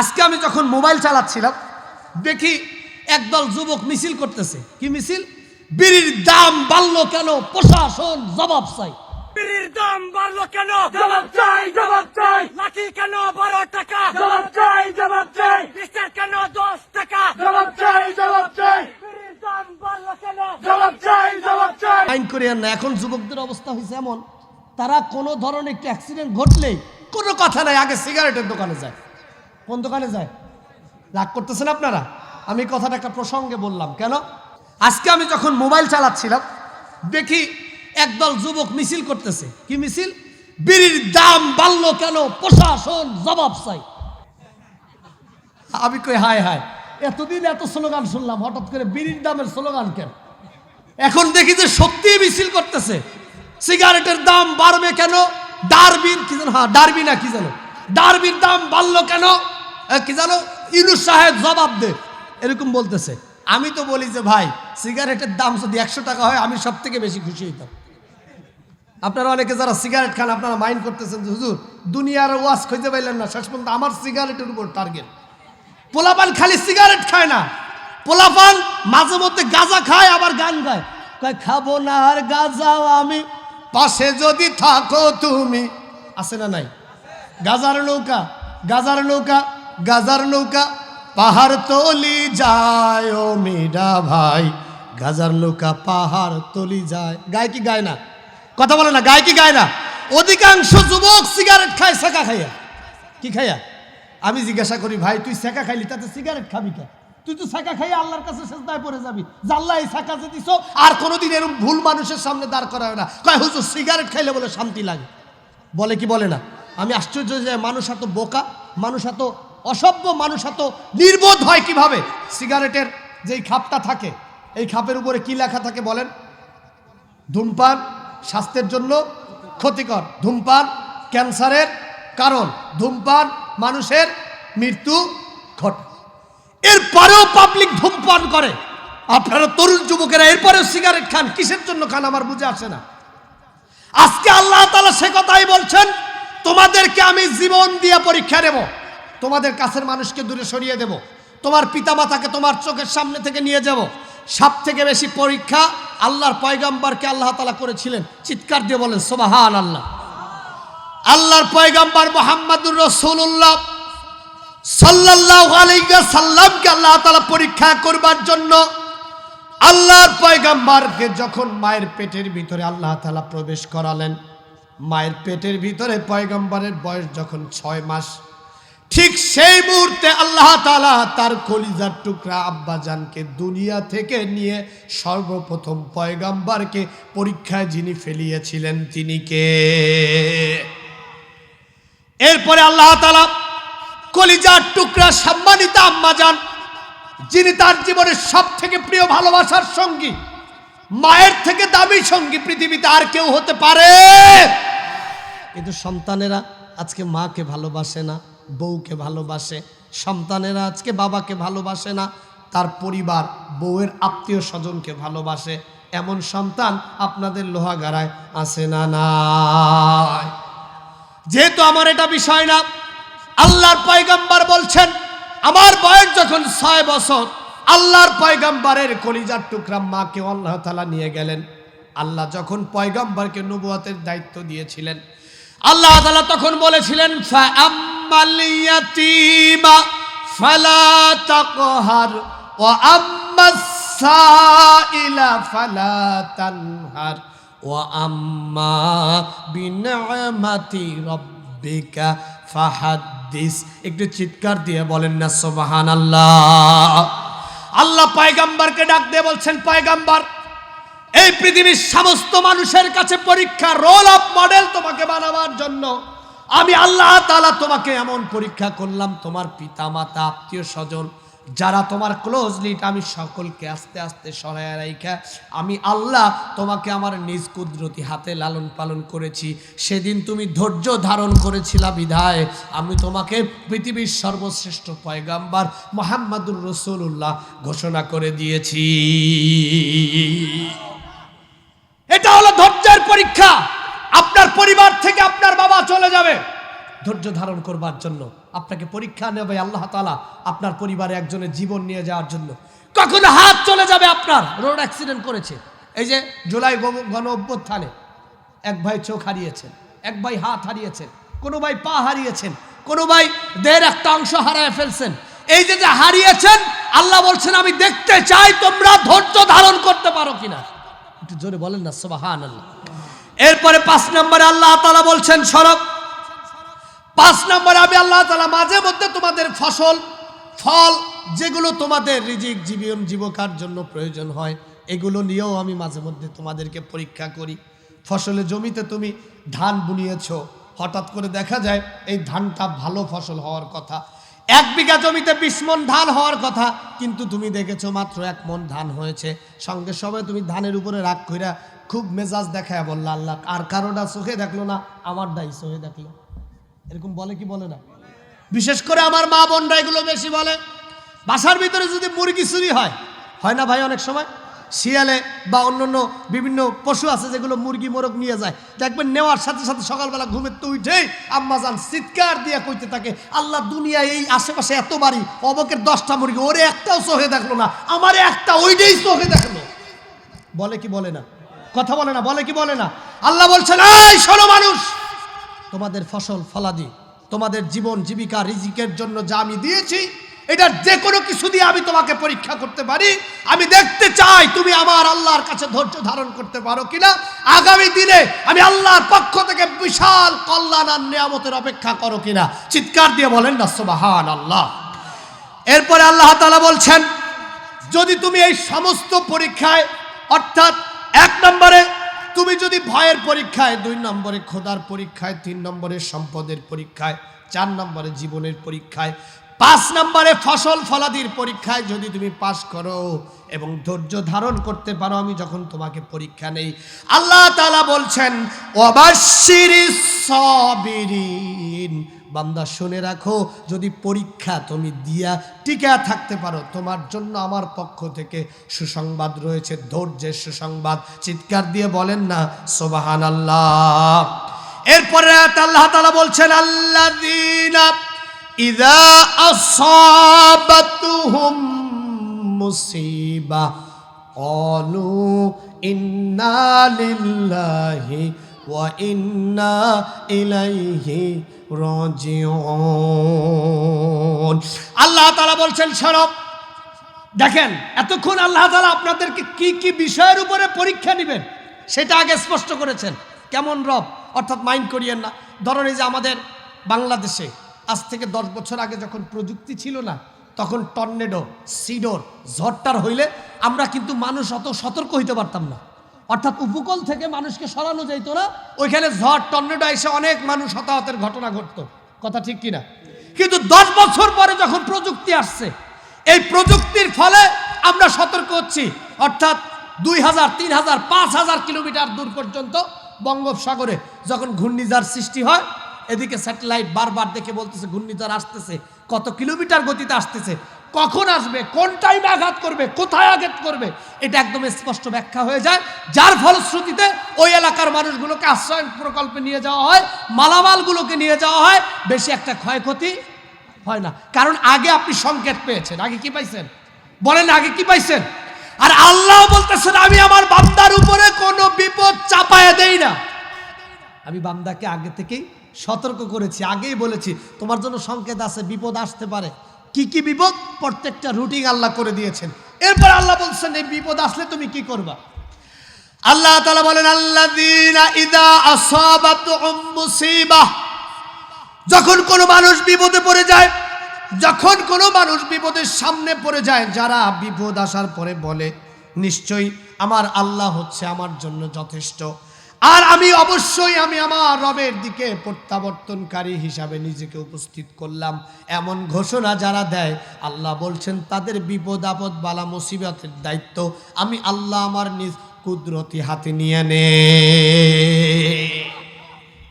আজকে আমি যখন মোবাইল চালাচ্ছিলাম দেখি একদল যুবক মিছিল করতেছে। কি মিছিল? বিড়ির দাম বাড়লো কেন? প্রশাসন জবাব চাই। বিড়ির দাম বাড়লো কেন? জবাব চাই জবাব চাই। লাঠি কেন বারো টাকা? জবাব চাই জবাব চাই। বিস্তার কেন দশ টাকা? জবাব চাই জবাব আইন করিয়ান না এখন যুবকদের অবস্থা হয়েছে এমন তারা কোনো ধরনের একটু অ্যাক্সিডেন্ট ঘটলেই কোনো কথা নাই আগে সিগারেটের দোকানে যায়। কোন দোকানে যায়? রাগ করতেছেন আপনারা? আমি কথাটা একটা প্রসঙ্গে বললাম। কেন? আজকে আমি যখন মোবাইল চালাচ্ছিলাম, দেখি একদল যুবক মিছিল করতেছে। কি মিছিল? বিড়ির দাম বাড়লো কেন? প্রশাসন জবাব চাই। আমি কই, হায় হায়। এতদিন এত স্লোগান শুনলাম, হঠাৎ করে বিড়ির দামের স্লোগান কেন? এখন দেখি যে সত্যি মিছিল করতেছে। সিগারেটের দাম বাড়বে কেন? ডারবিন, কি জানো হ্যাঁ ডারবি না, কি জানো ডারবির দাম বাড়লো কেন? কি জানো? ইনুস সাহেব জবাব দে। এরকম বলতেছে। আমি তো বলি যে, ভাই, সিগারেটের দাম যদি একশো টাকা হয়, আমি সব থেকে বেশি খুশি হইতাম। আপনারা অনেকে যারা সিগারেট খান, আপনারা মাইন্ড করতেছেন যে, হুজুর, দুনিয়ার ওয়াজ খুঁজে পাইলেন না। শেষ পর্যন্ত আমার সিগারেটের উপর টার্গেট। পোলাপান খালি সিগারেট খায় না। পোলাপান মাঝে মধ্যে গাঁজা খায়, আবার গান গায়। খাব না আর গাঁজাও আমি। পাশে যদি থাকো তুমি। আছে না নাই? গাজার নৌকা গাজার নৌকা। গাজার নৌকা, পাহাড় তলি যায় ও মেডা ভাই। গাজার নৌকা, পাহাড় তলি যায়। গায় কি গায় না? কথা বলে না, গায় কি গায় না? অধিকাংশ যুবক সিগারেট খায় সেকা খাইয়া। কি খাইয়া? আমি জিজ্ঞাসা করি, ভাই, তুই সেকা খাইলি, তাতে সিগারেট খাবি কে তুই তো সেকা খাই আল্লাহর কাছে শেষদায় পড়ে যাবি। জাল্লা এই সেকা যে দিছ, আর কোনোদিন এরকম ভুল মানুষের সামনে দাঁড় করা হয় না। কয়, হুজুর, সিগারেট খাইলে বলে শান্তি লাগে? বলে কি বলে না? আমি আশ্চর্য যে মানুষ এত বোকা, মানুষ এত অসভ্য মানুষ এত নির্বোধ হয় কীভাবে? সিগারেটের যেই খাপটা থাকে, এই খাপের উপরে কি লেখা থাকে বলেন? ধূমপান স্বাস্থ্যের জন্য ক্ষতিকর। ধূমপান ক্যান্সারের কারণ। ধূমপান মানুষের মৃত্যু ঘটে। এরপরেও পাবলিক ধূমপান করে। আপনারা তরুণ যুবকেরা এরপরেও সিগারেট খান, কিসের জন্য খান আমার বুঝে আসে না। আজকে আল্লাহ তালা সে কথাই বলছেন, তোমাদেরকে আমি জীবন দিয়ে পরীক্ষা নেব তোমাদের কাছের মানুষকে দূরে সরিয়ে দেব। তোমার পিতামাতাকে তোমার চোখের সামনে থেকে নিয়ে যাব। সব থেকে বেশি পরীক্ষা আল্লাহর পয়গাম্বারকে আল্লাহ তালা করেছিলেন। চিৎকার দিয়ে বলেন সোবাহান আল্লাহ আল্লাহর পয়গাম্বার মোহাম্মদুর রসুল্লাহ সাল্লাল্লাহু আলাইহি সাল্লামকে আল্লাহ তাআলা পরীক্ষা করবার জন্য আল্লাহর পয়গাম্বারকে যখন মায়ের পেটের ভিতরে আল্লাহ তাআলা প্রবেশ করালেন, মায়ের পেটের ভিতরে পয়গাম্বারের বয়স যখন ছয় মাস ঠিক সেই মুহূর্তে আল্লাহ তাআলা তার কলিজার টুকরা আব্বাজানকে দুনিয়া থেকে নিয়ে সর্বপ্রথম পয়গাম্বারকে পরীক্ষায় যিনি ফেলিয়েছিলেন তিনি কে? এরপরে আল্লাহ তালা কলিজার টুকরা সম্মানিত আম্মা যান যিনি তার জীবনের সব থেকে প্রিয় ভালোবাসার সঙ্গী, মায়ের থেকে দামি সঙ্গী পৃথিবীতে আর কেউ হতে পারে? কিন্তু সন্তানেরা আজকে মাকে ভালোবাসে না। বউকে ভালোবাসে। সন্তানেরা আজকে বাবাকে ভালোবাসে না, তার পরিবার, বউয়ের আত্মীয় স্বজনকে ভালোবাসে। এমন সন্তান আপনাদের লোহাগাড়ায় আসে না না যেহেতু আমার এটা বিষয় না, আল্লাহর পয়গাম্বার বলছেন, আমার বয়স যখন ছয় বছর, আল্লাহর পয়গাম্বারের কলিজার টুকরা মাকে আল্লাহ তালা নিয়ে গেলেন। আল্লাহ যখন পয়গাম্বারকে নবুয়াতের দায়িত্ব দিয়েছিলেন, আল্লাহ তালা তখন বলেছিলেন ফালা আম্মা একটু চিৎকার দিয়ে বলেন না, সুবহানাল্লাহ। আল্লাহ পায়গাম্বারকে ডাক দিয়ে বলছেন, পায়গাম্বার, এই পৃথিবীর সমস্ত মানুষের কাছে পরীক্ষা রোল অফ মডেল তোমাকে বানাবার জন্য আমি আল্লাহ তাআলা তোমাকে এমন পরীক্ষা করলাম, তোমার পিতা মাতা আত্মীয় স্বজন, যারা তোমার ক্লোজ লিট আমি সকলকে আস্তে আস্তে সরাইয়া রাইখা, আমি আল্লাহ তোমাকে আমার নিজ কুদরতি হাতে লালন পালন করেছি। সেদিন তুমি ধৈর্য ধারণ করেছিলা বিধায়, আমি তোমাকে পৃথিবীর সর্বশ্রেষ্ঠ পয়গাম্বার মোহাম্মদুর রসুল্লাহ ঘোষণা করে দিয়েছি। এটা হলো ধৈর্যের পরীক্ষা। পরিবার থেকে আপনার বাবা চলে যাবে। ধৈর্য ধারণ করবার জন্য, আপনাকে পরীক্ষা নেবে আল্লাহ তালা আপনার পরিবারে একজনের জীবন নিয়ে যাওয়ার জন্য। কখনো হাত চলে যাবে আপনার? রোড অ্যাক্সিডেন্ট করেছে। এই যে জুলাই গণ- অভ্যুত্থানে এক ভাই চোখ হারিয়েছেন, এক ভাই হাত হারিয়েছেন, কোনো ভাই পা হারিয়েছেন, কোনো ভাই দেহের একটা অংশ হারায় ফেলছেন। এই যে যে হারিয়েছেন, আল্লাহ বলছেন, আমি দেখতে চাই তোমরা ধৈর্য ধারণ করতে পারো কিনা? একটু জোরে বলেন না সোবাহান আল্লাহ এরপরে পাঁচ নম্বরে আল্লাহ তালা বলছেন সরব পাঁচ নম্বরে আমি আল্লাহ তালা মাঝে মধ্যে তোমাদের ফসল, ফল যেগুলো তোমাদের রিজিক, জীবন, জীবিকার জন্য প্রয়োজন হয়, এগুলো নিয়েও আমি মাঝে মধ্যে তোমাদেরকে পরীক্ষা করি। ফসলে জমিতে তুমি ধান বুনিয়েছ, হঠাৎ করে দেখা যায় এই ধানটা ভালো ফসল হওয়ার কথা। এক বিঘা জমিতে বিশ মন ধান হওয়ার কথা, কিন্তু তুমি দেখেছ মাত্র এক মন ধান হয়েছে। সঙ্গে সবাই তুমি ধানের উপরে রাগ কইরা খুব মেজাজ দেখায় বললা আল্লাহ, আর কারোটা চোখে দেখল না আমার দায়ী চোখে দেখল। এরকম বলে কি বলে না? বিশেষ করে আমার মা বোনরা এগুলো বেশি বলে। বাসার ভিতরে যদি মুরগি চুরি হয় হয় না ভাই অনেক সময়? শিয়ালে বা অন্যান্য বিভিন্ন পশু আছে যেগুলো মুরগি, মোরগ নিয়ে যায়। দেখবেন নেওয়ার সাথে সাথে সকালবেলা ঘুমের তো উঠেই আম্মা যান চিৎকার দিয়ে কইতে থাকে, আল্লাহ দুনিয়া এই আশেপাশে এত বাড়ি, অবকের দশটা মুরগি, ওরে একটাও চোখে দেখল না, আমারে একটা ওইটাই চোখে দেখল। বলে কি বলে না? কথা বলে না, বলে কি বলে না? আল্লাহ বলছেন, এই শোনো মানুষ, তোমাদের ফসল ফলাদি, তোমাদের জীবন জীবিকা রিজিকের জন্য যা আমি দিয়েছি, এটার যে কোনো কিছু দিয়ে আমি তোমাকে পরীক্ষা করতে পারি। আমি দেখতে চাই তুমি আমার আল্লাহর কাছে ধৈর্য ধারণ করতে পারো কিনা। আগামী দিনে আমি আল্লাহর পক্ষ থেকে বিশাল কল্যাণ আর নিয়ামতের অপেক্ষা করো কিনা। চিৎকার দিয়ে বলেন না সুবাহান আল্লাহ এরপরে আল্লাহ তালা বলছেন, যদি তুমি এই সমস্ত পরীক্ষায়, অর্থাৎ এক নম্বরে তুমি যদি ভয়ের পরীক্ষায়, দুই নম্বরে খোদার পরীক্ষায়, তিন নম্বরে সম্পদের পরীক্ষায়, চার নম্বরে জীবনের পরীক্ষায়, পাঁচ নম্বরে ফসল ফলাদির পরীক্ষায় যদি তুমি পাশ করো এবং ধৈর্য ধারণ করতে পারো, আমি যখন তোমাকে পরীক্ষা নেই। আল্লাহ তাআলা বলছেন অবাশিরিস সাবিরিন। বান্দা শুনে রাখো যদি পরীক্ষা তুমি দিয়া টিকা থাকতে পারো তোমার জন্য আমার পক্ষ থেকে সুসংবাদ রয়েছে ধৈর্যের সুসংবাদ চিৎকার দিয়ে বলেন না সোবাহান আল্লাহ এরপরে আয়াতে আল্লাহ তাআলা বলছেন আল্লাযীনা ইযা আসাবাতুহুম মুসিবা قالوا إنا لله وإنا إليه راجعون আল্লাহ তাআলা বলছেন সরব দেখেন এতক্ষণ আল্লাহ তাআলা আপনাদেরকে কি কি বিষয়ের উপরে পরীক্ষা নেবেন সেটা আগে স্পষ্ট করেছেন কেমন রব অর্থাৎ মাইন্ড করিয়েন না ধরেন এই যে আমাদের বাংলাদেশে আজ থেকে দশ বছর আগে যখন প্রযুক্তি ছিল না তখন টর্নেডো সিডোর ঝড়টার হইলে আমরা কিন্তু মানুষ অত সতর্ক হইতে পারতাম না অর্থাৎ উপকূল থেকে মানুষকে সরানো যাইতো না, ওইখানে ঝড়, টর্নেডো এসে অনেক মানুষ হতাহতের ঘটনা ঘটতো। কথা ঠিক কিনা? কিন্তু দশ বছর পরে যখন প্রযুক্তি আসছে, এই প্রযুক্তির ফলে আমরা সতর্ক হচ্ছি। অর্থাৎ দুই হাজার, তিন হাজার, পাঁচ হাজার কিলোমিটার দূর পর্যন্ত বঙ্গোপসাগরে যখন ঘূর্ণিঝড় সৃষ্টি হয়, এদিকে স্যাটেলাইট বারবার দেখে বলতেছে, ঘূর্ণিঝড় আসতেছে, কত কিলোমিটার গতিতে আসতেছে কখন আসবে? কোন টাইমে আঘাত করবে? কোথায় আঘাত করবে? এটা একদম স্পষ্ট ব্যাখ্যা হয়ে যায়। যার ফলশ্রুতিতে ওই এলাকার মানুষগুলোকে আশ্রয় প্রকল্পে নিয়ে যাওয়া হয়, মালামালগুলোকে নিয়ে যাওয়া হয়, বেশি একটা ক্ষয়ক্ষতি হয় না। কারণ আগে আপনি সংকেত পেয়েছেন। আগে কি পাইছেন? বলেন, আগে কি পাইছেন? আর আল্লাহ বলতেছেন, আমি আমার বান্দার উপরে কোনো বিপদ চাপায়া দেই না। আমি বান্দাকে আগে থেকেই সতর্ক করেছি, আগেই বলেছি, তোমার জন্য সংকেত আছে, বিপদ আসতে পারে। কি কি বিপদ? প্রত্যেকটা রুটিন আল্লাহ করে দিয়েছেন। এরপর আল্লাহ বলছেন, এই বিপদ আসলে তুমি কি করবা? আল্লাহ তাআলা বলেন মুসিবাহ যখন কোনো মানুষ বিপদে পড়ে যায়, যখন কোনো মানুষ বিপদের সামনে পড়ে যায়, যারা বিপদ আসার পরে বলে, নিশ্চয়ই আমার আল্লাহ হচ্ছে আমার জন্য যথেষ্ট। আর আমি অবশ্যই আমি আমার রবের দিকে প্রত্যাবর্তনকারী হিসাবে নিজেকে উপস্থিত করলাম। এমন ঘোষণা যারা দেয়, আল্লাহ বলছেন, তাদের বিপদ আপদ বালা মুসিবতের দায়িত্ব আমি আল্লাহ আমার নিজ কুদরতি হাতে নিয়ে নে